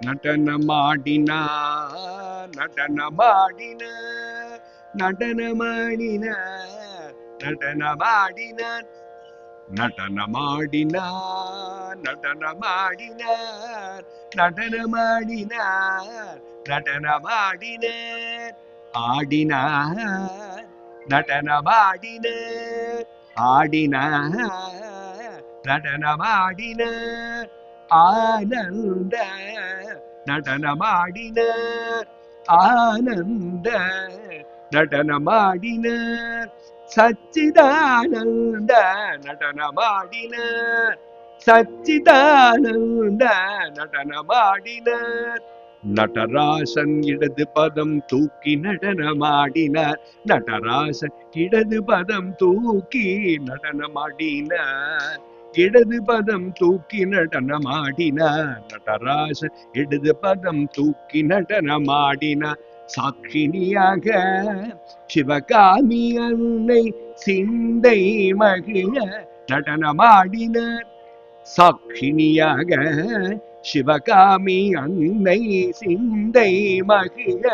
நடனமாடினார் நடனமாடின நடனமாடின நடனமாடின நடனமாடின நடனமாடின நடனமாடின நடனமாடின ஆடின நடனமாடின ஆடின நடனமாடின ஆனந்த நடனமாடினார். ஆனந்த நடனமாடினார். சச்சிதானந்த நடனமாடினார். சச்சிதானந்த நடனமாடினார். நடராசன் இடது பதம் தூக்கி நடனமாடினார். நடராசன் இடது பதம் தூக்கி நடனமாடினார். இடது பதம் தூக்கி நடனமாடினார் நடராச இடது பதம் தூக்கி நடனமாடினார் சாட்சினியாக சிவகாமி அன்னை சிந்தை மகிழ நடனமாடினார் சாட்சினியாக சிவகாமி அன்னை சிந்தை மகிழ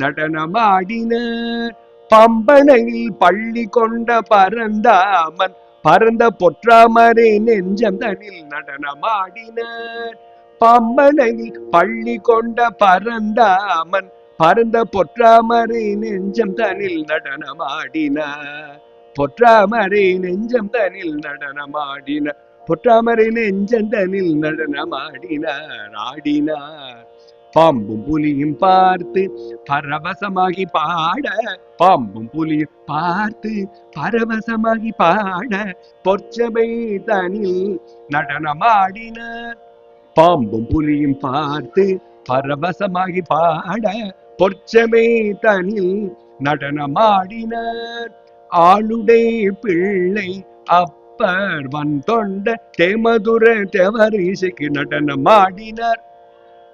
நடனமாடினார் பம்பனையில் பள்ளி கொண்ட பரந்தாமன் பரந்த பொற்றாமரை நெஞ்சம் தனில் நடனமாடினார். பம்பனையில் பள்ளி கொண்ட பரந்தாமன் பரந்த பொற்றாமரை நெஞ்சம் தனில் நடனமாடினார். பொற்றாமரை நெஞ்சம் தனில் நடனமாடினார். பொற்றாமரை நெஞ்சம் தனில் நடனமாடினார். ஆடினார். பாம்பும் புலியும் பார்த்து பரவசமாகி பாட பாம்பும் புலியும் பார்த்து பரவசமாகி பாட பொற்சபை தனில் நடனமாடினார் பாம்பும் புலியும் பார்த்து பரவசமாகி பாட பொற்சமே தனில் நடனமாடினார். ஆளுடை பிள்ளை அப்பர் வன் தொண்ட தேமதுர தேவரிசைக்கு நடனமாடினார்.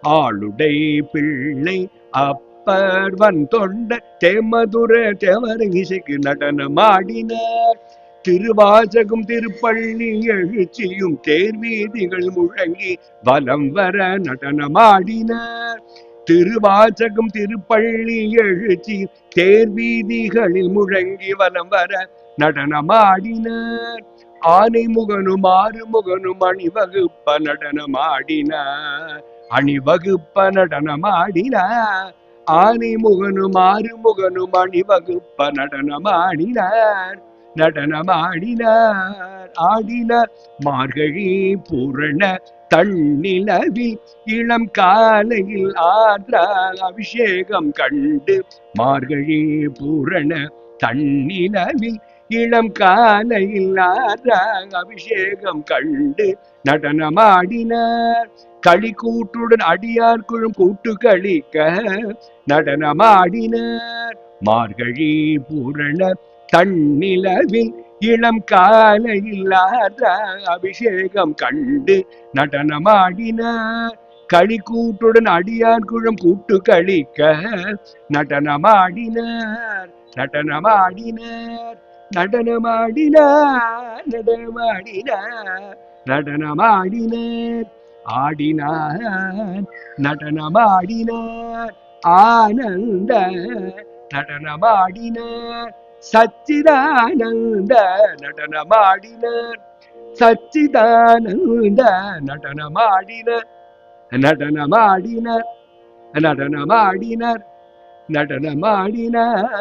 ஆளுடை பிள்ளை அப்பர் வன் தொண்ட தேமதுர தேவரிசைக்கு நடனமாடினார். திருவாசகம் திருப்பள்ளி எழுச்சியும் தேர்வீதிகள் முழங்கி வலம் வர நடனமாடினார். திருவாசகம் திருப்பள்ளி எழுச்சி தேர்வீதிகளில் முழங்கி வலம் வர நடனமாடினார். ஆனை முகனும் ஆறு முகனும் அணிவகுப்ப நடனமாடினார். அணிவகுப்ப நடனமாடின ஆனை முகனும் ஆறு அணிவகுப்ப நடனமாடினார். நடனமாடினார் ஆடினார். மார்கழி பூரண தன்னிலவில் இளம் காலையில் ஆற்றால் அபிஷேகம் கண்டு மார்கழி பூரண தன்னிலவில் இளம் காலையில் ஆற்றால் அபிஷேகம் கண்டு நடனமாடினார். களி கூட்டுடன் அடியார் குழும் கூட்டு கழிக்க நடனமாடினர். மார்கழி பூரண தன்னிலவில் இளம் காலையில் ஆற்றால் அபிஷேகம் கண்டு நடனமாடினார். களி கூட்டுடன் அடியார் குழம் கூட்டு கழிக்க நடனமாடினார். நடனமாடினார் நடனமாடினார் நடனமாடினார் நடனமாடினார். ஆடினார் நடனமாடினார் ஆனந்த நடனமாடினார் சச்சிதானந்த நடனமாடினார் சச்சிதானந்த நடனமாடினார் நடனமாடினார் நடனமாடினார் நடனமாடினார்.